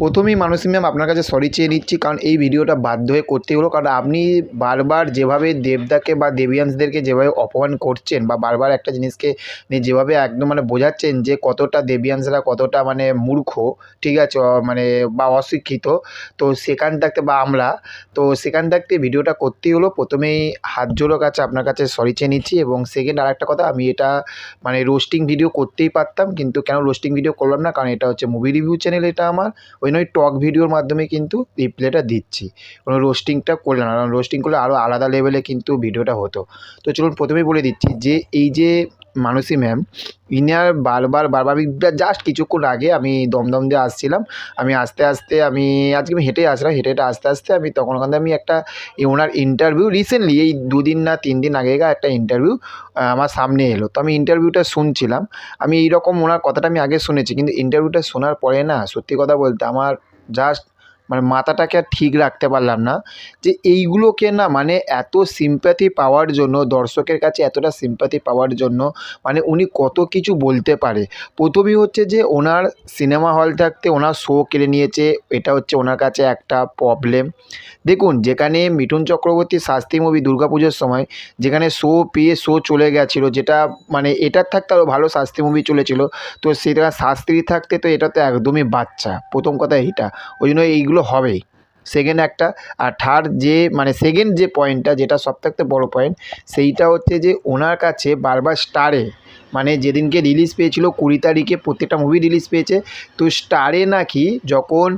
প্রথমেই মানসী ম্যাম আপনার কাছে সরি চেয়ে নিচ্ছি, কারণ এই ভিডিওটা বাধ্য হয়ে করতেই হলো। কারণ আপনি বারবার যেভাবে দেবদাকে বা দেবিয়ান্সদেরকে যেভাবে অপমান করছেন বা বারবার একটা জিনিসকে যেভাবে একদম মানে বোঝাচ্ছেন যে কতটা দেবিয়ান্সরা কতটা মানে মূর্খ, ঠিক আছে মানে বা অশিক্ষিত, তো সেখান থাকতে বা আমরা, তো সেখান থাকতে ভিডিওটা করতেই হলো। প্রথমেই হাত জোড়ো কাছে আপনার কাছে সরি চেয়ে নিচ্ছি এবং সেকেন্ড আর একটা কথা, আমি এটা মানে রোস্টিং ভিডিও করতেই পারতাম, কিন্তু কেন রোস্টিং ভিডিও করলাম না? কারণ এটা হচ্ছে মুভি রিভিউ চ্যানেল এটা আমার। ওই নয় টক ভিডিওর মাধ্যমে কিন্তু রিপ্লেটা দিচ্ছি। কোনো রোস্টিংটা করলে না, কারণ রোস্টিং করলে আরও আলাদা লেভেলে কিন্তু ভিডিওটা হতো। তো চলুন প্রথমেই বলে দিচ্ছি যে, এই যে মানসী ম্যাম ইনার বারবার বারবার আমি জাস্ট কিছুক্ষণ আগে আমি দমদম দিয়ে আসছিলাম। আমি আস্তে আস্তে আমি, আজকে আমি হেঁটে আসলাম, হেঁটে হেঁটে আস্তে আস্তে আমি তখন ওখানে আমি একটা ওনার ইন্টারভিউ রিসেন্টলি এই দুদিন না তিন দিন আগেকার একটা ইন্টারভিউ আমার সামনে এলো। তো আমি ইন্টারভিউটা শুনছিলাম। আমি এইরকম ওনার কথাটা আমি আগে শুনেছি, কিন্তু ইন্টারভিউটা শোনার পরে না, সত্যি কথা বলতে আমার জাস্ট মানে মাথাটাকে আর ঠিক রাখতে পারলাম না যে এইগুলোকে না মানে এত সিম্প্যাথি পাওয়ার জন্য, দর্শকের কাছে এতটা সিম্প্যাথি পাওয়ার জন্য মানে উনি কত কিছু বলতে পারে। প্রথমেই হচ্ছে যে ওনার সিনেমা হল থাকতে ওনার শো কেড়ে নিয়েছে, এটা হচ্ছে ওনার কাছে একটা প্রবলেম দেখুন, যেখানে মিঠুন চক্রবর্তী শাস্তি মুভি দুর্গাপুজোর সময়, যেখানে শো পেয়ে শো চলে গেছিল, যেটা মানে এটার থাকতে আরও ভালো শাস্তি মুভি চলেছিল, তো সেটা শাস্ত্রী থাকতে তো এটা তো একদমই বাচ্চা, প্রথম কথা এইটা। ওই জন্য এইগুলো হবেই। সেকেন্ড একটা, আর থার্ড যে মানে সেকেন্ড যে পয়েন্টটা যেটা সব থাকতে বড়ো পয়েন্ট সেইটা হচ্ছে যে, ওনার কাছে বারবার স্টারে মানে যেদিনকে রিলিজ পেয়েছিল কুড়ি তারিখে প্রত্যেকটা মুভি রিলিজ পেয়েছে। তো স্টারে নাকি যখন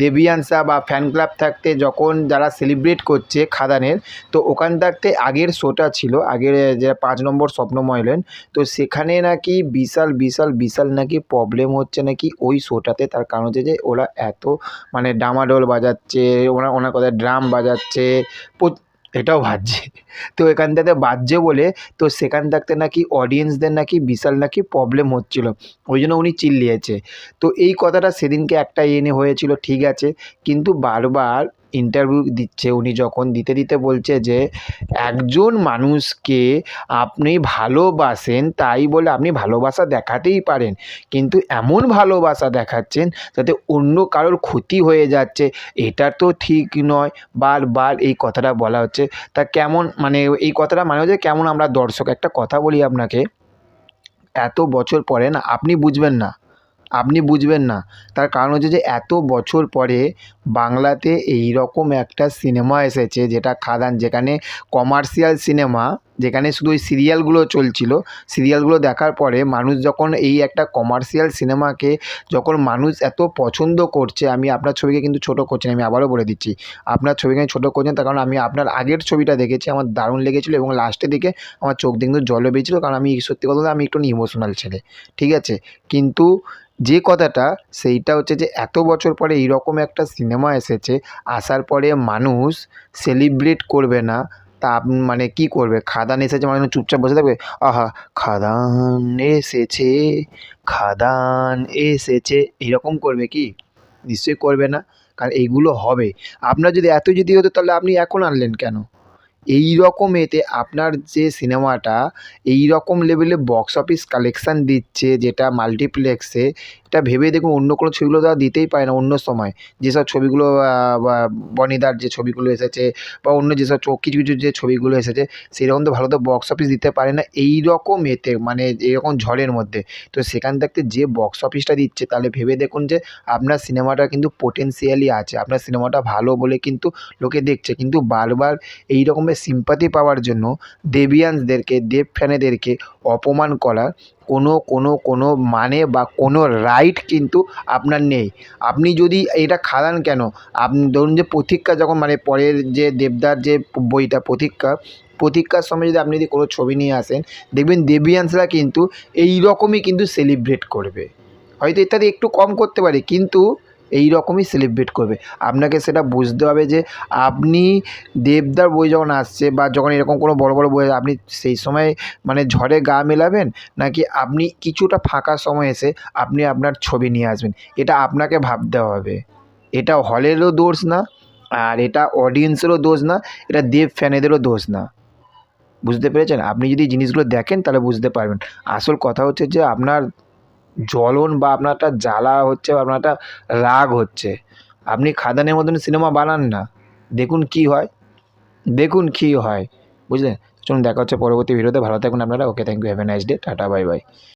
দেবিয়ানসা বা ফ্যান ক্লাব থাকতে যখন যারা সেলিব্রেট করছে খাদানের, তো ওখান থাকতে আগের শোটা ছিল, আগের যে পাঁচ নম্বর স্বপ্নময় লেন তো সেখানে নাকি বিশাল বিশাল বিশাল নাকি প্রবলেম হচ্ছে নাকি ওই শোটাতে তার কারণ হচ্ছে যে ওরা এত মানে ডামাডোল বাজাচ্ছে ওনার ওনার কথায় ড্রাম বাজাচ্ছে এটাও বাজছে তো এখান থেকে বাজছে বলে তো সেখান থাকতে নাকি অডিয়েন্সদের নাকি বিশাল নাকি প্রবলেম হচ্ছিল। ওই জন্য উনি চিল্লিয়েছে। তো এই কথাটা সেদিনকে একটা এনে হয়েছিল, ঠিক আছে। কিন্তু বারবার ইন্টারভিউ দিচ্ছে, উনি যখন দিতে দিতে বলছে যে, একজন মানুষকে আপনি ভালোবাসেন তাই বলে আপনি ভালোবাসা দেখাতেই পারেন, কিন্তু এমন ভালোবাসা দেখাচ্ছেন যাতে অন্য কারোর ক্ষতি হয়ে যাচ্ছে, এটা তো ঠিক নয়। বারবার এই কথাটা বলা হচ্ছে। তা কেমন মানে এই কথাটা মানে হচ্ছে কেমন আমরা দর্শক একটা কথা বলি আপনাকে, এত বছর পরে না, আপনি বুঝবেন না। আপনি বুঝবেন না। তার কারণ হচ্ছে যে, এত বছর পরে বাংলাতে এই রকম একটা সিনেমা এসেছে, যেটা খাদান, যেখানে কমার্শিয়াল সিনেমা যেখানে শুধু ওই সিরিয়ালগুলো চলছিল, সিরিয়ালগুলো দেখার পরে মানুষ যখন এই একটা কমার্শিয়াল সিনেমাকে যখন মানুষ এত পছন্দ করছে, আমি আপনার ছবিকে কিন্তু ছোটো করছি আমি আবারও বলে দিচ্ছি, আপনার ছবিকে আমি ছোটো করছেন তার কারণ আমি আপনার আগের ছবিটা দেখেছি, আমার দারুণ লেগেছিলো এবং লাস্টের দিকে আমার চোখ দিয়ে কিন্তু বেরিয়েছিলো, কারণ আমি সত্যি কথা আমি একটু ইমোশনাল ছেলে, ঠিক আছে? কিন্তু যে কথাটা, সেইটা হচ্ছে যে এত বছর পরে এইরকম একটা সিনেমা এসেছে, আসার পরে মানুষ সেলিব্রেট করবে না তা আপ- মানে কি করবে? খাদান এসেছে মানে চুপচাপ বসে থাকবে? আহা, খাদান এসেছে খাদান এসেছে। এরকম করবে কি? নিশ্চয়ই করবে না, কারণ এইগুলো হবে। আপনার যদি এত যদি হতো তাহলে আপনি এখন আনলেন কেন? এই রকম এতে আপনার যে সিনেমাটা, এই রকম লেভেলে বক্স অফিস কালেকশান দিচ্ছে যেটা মাল্টিপ্লেক্সে এটা ভেবে দেখুন অন্য কোনো ছবিগুলো তারা দিতেই পারে না অন্য সময়। যেসব ছবিগুলো বনিদার যে ছবিগুলো এসেছে বা অন্য যেসব কিছু কিছু যে ছবিগুলো এসেছে, সেরকম তো ভালো তো বক্স অফিস দিতে পারে না। এই রকম এতে মানে এরকম ঝড়ের মধ্যে। তো সেখান থাকতে যে বক্স অফিসটা দিচ্ছে, তাহলে ভেবে দেখুন যে আপনার সিনেমাটা কিন্তু পোটেন্সিয়ালি আছে। আপনার সিনেমাটা ভালো বলে কিন্তু লোকে দেখছে। কিন্তু বারবার এই রকমের সিম্পাতি পাওয়ার জন্য দেবিয়ান্সদেরকে দেব ফ্যানেদেরকে অপমান করার কোনো কোনো কোনো মানে বা কোনো রাইট কিন্তু আপনার নেই। আপনি যদি এটা খাদান কেন? আপনি ধরুন যে প্রতীক্ষা যখন মানে পরের যে দেবদার যে বইটা প্রতীক্ষা, প্রতীক্ষার সময় যদি আপনি যদি কোনো ছবি নিয়ে আসেন, দেখবেন দেবিয়ান্সরা কিন্তু এই রকমই কিন্তু সেলিব্রেট করবে। হয়তো ইত্যাদি একটু কম করতে পারে, কিন্তু এই রকমই সেলিব্রেট করবে। আপনাকে সেটা বুঝতে হবে যে আপনি দেবদার বই যখন আসছে বা যখন এরকম কোনো বড় বড় বই আপনি সেই সময় মানে ঝড়ে গা মেলাবেন নাকি আপনি কিছুটা ফাঁকা সময় এসে আপনি আপনার ছবি নিয়ে আসবেন? এটা আপনাকে ভাবতে হবে। এটা হলেরও দোষ না, আর এটা অডিয়েন্সেরও দোষ না, এটা দেব ফ্যানেদেরও দোষ না। বুঝতে পেরেছেন? আপনি যদি জিনিসগুলো দেখেন তাহলে বুঝতে পারবেন। আসল কথা হচ্ছে যে আপনার জ্বলন বা আপনার একটা জ্বালা হচ্ছে বা আপনার একটা রাগ হচ্ছে, আপনি খাদানের মতন সিনেমা বানান না। দেখুন কি হয়, দেখুন কি হয়, বুঝলেন? চলুন দেখা হচ্ছে পরবর্তী ভিডিওতে ভালো থাকুন আপনারা। Okay thank you have a nice day tata bye bye